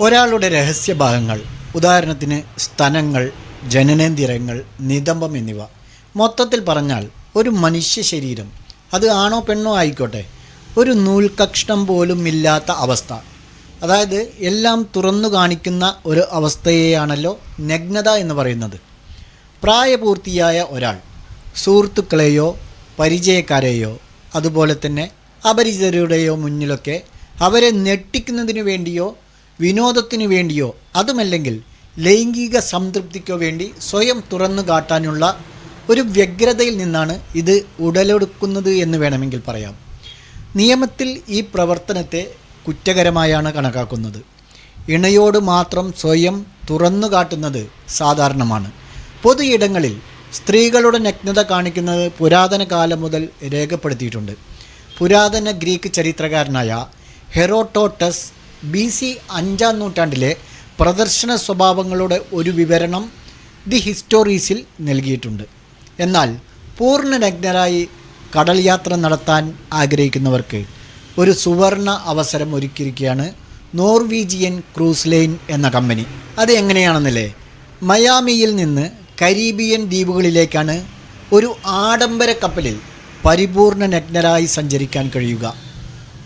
ഒരാളുടെ രഹസ്യഭാഗങ്ങൾ ഉദാഹരണത്തിന് സ്തനങ്ങൾ ജനനേന്ദ്രിയങ്ങൾ നിതംബം എന്നിവ. മൊത്തത്തിൽ പറഞ്ഞാൽ ഒരു മനുഷ്യ ശരീരം. അത് ആണോ പെണ്ണോ ആയിക്കോട്ടെ. ഒരു നൂൽകക്ഷണം പോലും ഇല്ലാത്ത അവസ്ഥ. അതായത് എല്ലാം തുറന്നു കാണിക്കുന്ന ഒരു അവസ്ഥയെയാണല്ലോ നഗ്നത എന്ന് പറയുന്നത്. പ്രായപൂർത്തിയായ ഒരാൾ സുഹൃത്തുക്കളെയോ പരിചയക്കാരെയോ അതുപോലെ തന്നെ അപരിചിതരുടെയോ മുന്നിലൊക്കെ അവരെ ഞെട്ടിക്കുന്നതിന് വേണ്ടിയോ വിനോദത്തിനു വേണ്ടിയോ അതുമല്ലെങ്കിൽ ലൈംഗിക സംതൃപ്തിക്കോ വേണ്ടി സ്വയം തുറന്നു കാട്ടാനുള്ള ഒരു വ്യഗ്രതയിൽ നിന്നാണ് ഇത് ഉടലെടുക്കുന്നത് എന്ന് വേണമെങ്കിൽ പറയാം. നിയമത്തിൽ ഈ പ്രവർത്തനത്തെ കുറ്റകരമായാണ് കണക്കാക്കുന്നത്. ഇണയോട് മാത്രം സ്വയം തുറന്നു കാട്ടുന്നത് സാധാരണമാണ്. പൊതുയിടങ്ങളിൽ സ്ത്രീകളുടെ നഗ്നത കാണിക്കുന്നത് പുരാതന കാലം മുതൽ രേഖപ്പെടുത്തിയിട്ടുണ്ട്. പുരാതന ഗ്രീക്ക് ചരിത്രകാരനായ ഹെറോട്ടോട്ടസ് ബി സി അഞ്ചാം നൂറ്റാണ്ടിലെ പ്രദർശന സ്വഭാവങ്ങളുടെ ഒരു വിവരണം ദി ഹിസ്റ്റോറീസിൽ നൽകിയിട്ടുണ്ട്. എന്നാൽ പൂർണ നഗ്നരായി കടൽ യാത്ര നടത്താൻ ആഗ്രഹിക്കുന്നവർക്ക് ഒരു സുവർണ അവസരം ഒരുക്കിയിരിക്കുകയാണ് നോർവീജിയൻ ക്രൂസ് ലൈൻ എന്ന കമ്പനി. അത് എങ്ങനെയാണെന്നല്ലേ? മയാമിയിൽ നിന്ന് കരീബിയൻ ദ്വീപുകളിലേക്കാണ് ഒരു ആഡംബര കപ്പലിൽ പരിപൂർണ നഗ്നരായി സഞ്ചരിക്കാൻ കഴിയുക.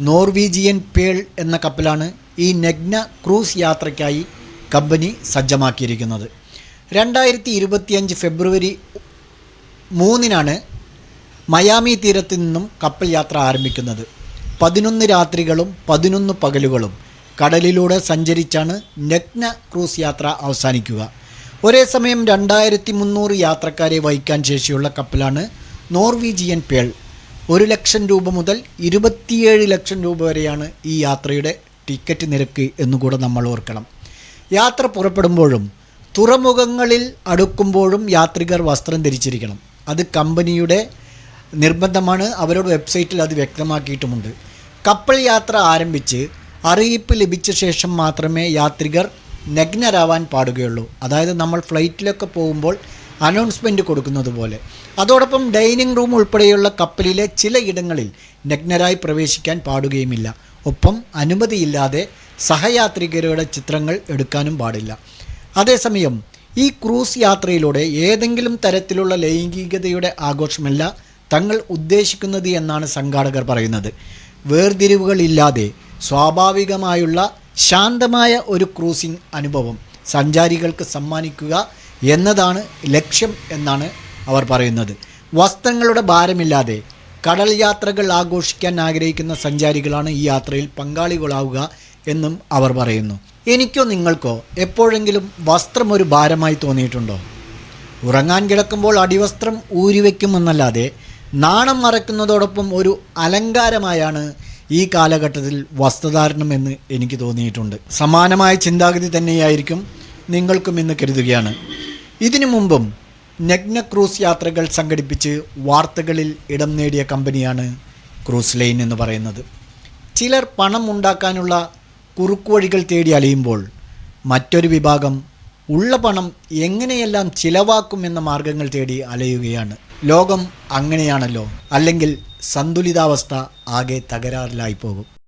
നോർവീജിയൻ പേൾ എന്ന കപ്പലാണ് ഈ നഗ്ന ക്രൂസ് യാത്രയ്ക്കായി കമ്പനി സജ്ജമാക്കിയിരിക്കുന്നത്. രണ്ടായിരത്തി ഇരുപത്തിയഞ്ച് ഫെബ്രുവരി മൂന്നിനാണ് മയാമി തീരത്തു നിന്നും കപ്പൽ യാത്ര ആരംഭിക്കുന്നത്. പതിനൊന്ന് രാത്രികളും പതിനൊന്ന് പകലുകളും കടലിലൂടെ സഞ്ചരിച്ചാണ് നഗ്ന ക്രൂസ് യാത്ര അവസാനിക്കുക. ഒരേ സമയം രണ്ടായിരത്തി മുന്നൂറ് യാത്രക്കാരെ വഹിക്കാൻ ശേഷിയുള്ള കപ്പലാണ് നോർവീജിയൻ പേൾ. ഒരു ലക്ഷം രൂപ മുതൽ ഇരുപത്തിയേഴ് ലക്ഷം രൂപ വരെയാണ് ഈ യാത്രയുടെ ടിക്കറ്റ് നിരക്ക് എന്നുകൂടെ നമ്മൾ ഓർക്കണം. യാത്ര പുറപ്പെടുമ്പോഴും തുറമുഖങ്ങളിൽ അടുക്കുമ്പോഴും യാത്രികർ വസ്ത്രം ധരിച്ചിരിക്കണം. അത് കമ്പനിയുടെ നിർബന്ധമാണ്. അവരുടെ വെബ്സൈറ്റിൽ അത് വ്യക്തമാക്കിയിട്ടുമുണ്ട്. കപ്പൽ യാത്ര ആരംഭിച്ച് അറിയിപ്പ് ലഭിച്ച ശേഷം മാത്രമേ യാത്രികർ നഗ്നരാവാൻ പാടുകയുള്ളൂ. അതായത് നമ്മൾ ഫ്ലൈറ്റിലൊക്കെ പോകുമ്പോൾ അനൗൺസ്മെന്റ് കൊടുക്കുന്നത് പോലെ. അതോടൊപ്പം ഡൈനിങ് റൂം ഉൾപ്പെടെയുള്ള കപ്പലിലെ ചില ഇടങ്ങളിൽ നഗ്നരായി പ്രവേശിക്കാൻ പാടുകയുമില്ല. ഒപ്പം അനുമതിയില്ലാതെ സഹയാത്രികരുടെ ചിത്രങ്ങൾ എടുക്കാനും പാടില്ല. അതേസമയം ഈ ക്രൂസ് യാത്രയിലൂടെ ഏതെങ്കിലും തരത്തിലുള്ള ലൈംഗികതയുടെ ആഘോഷമല്ല തങ്ങൾ ഉദ്ദേശിക്കുന്നത് എന്നാണ് സംഘാടകർ പറയുന്നത്. വേർതിരിവുകളില്ലാതെ സ്വാഭാവികമായുള്ള ശാന്തമായ ഒരു ക്രൂസിംഗ് അനുഭവം സഞ്ചാരികൾക്ക് സമ്മാനിക്കുക എന്നതാണ് ലക്ഷ്യം എന്നാണ് അവർ പറയുന്നത്. വസ്ത്രങ്ങളുടെ ഭാരമില്ലാതെ കടൽ യാത്രകൾ ആഘോഷിക്കാൻ ആഗ്രഹിക്കുന്ന സഞ്ചാരികളാണ് ഈ യാത്രയിൽ പങ്കാളികളാവുക എന്നും അവർ പറയുന്നു. എനിക്കോ നിങ്ങൾക്കോ എപ്പോഴെങ്കിലും വസ്ത്രം ഒരു ഭാരമായി തോന്നിയിട്ടുണ്ടോ? ഉറങ്ങാൻ കിടക്കുമ്പോൾ അടിവസ്ത്രം ഊരിവെക്കുമെന്നല്ലാതെ നാണം മറക്കുന്നതോടൊപ്പം ഒരു അലങ്കാരമായാണ് ഈ കാലഘട്ടത്തിൽ വസ്ത്രധാരണം എന്ന് എനിക്ക് തോന്നിയിട്ടുണ്ട്. സമാനമായ ചിന്താഗതി തന്നെയായിരിക്കും നിങ്ങൾക്കും ഇന്ന് കരുതുകയാണ്. ഇതിനു മുമ്പും നഗ്ന ക്രൂസ് യാത്രകൾ സംഘടിപ്പിച്ച് വാർത്തകളിൽ ഇടം നേടിയ കമ്പനിയാണ് ക്രൂസ് ലൈൻ എന്ന് പറയുന്നത്. ചിലർ പണം ഉണ്ടാക്കാനുള്ള കുറുക്കുവഴികൾ തേടി അലയുമ്പോൾ മറ്റൊരു വിഭാഗം ഉള്ള പണം എങ്ങനെയെല്ലാം ചിലവാക്കുമെന്ന മാർഗങ്ങൾ തേടി അലയുകയാണ്. ലോകം അങ്ങനെയാണല്ലോ. അല്ലെങ്കിൽ സന്തുലിതാവസ്ഥ ആകെ തകരാറിലായി പോകും.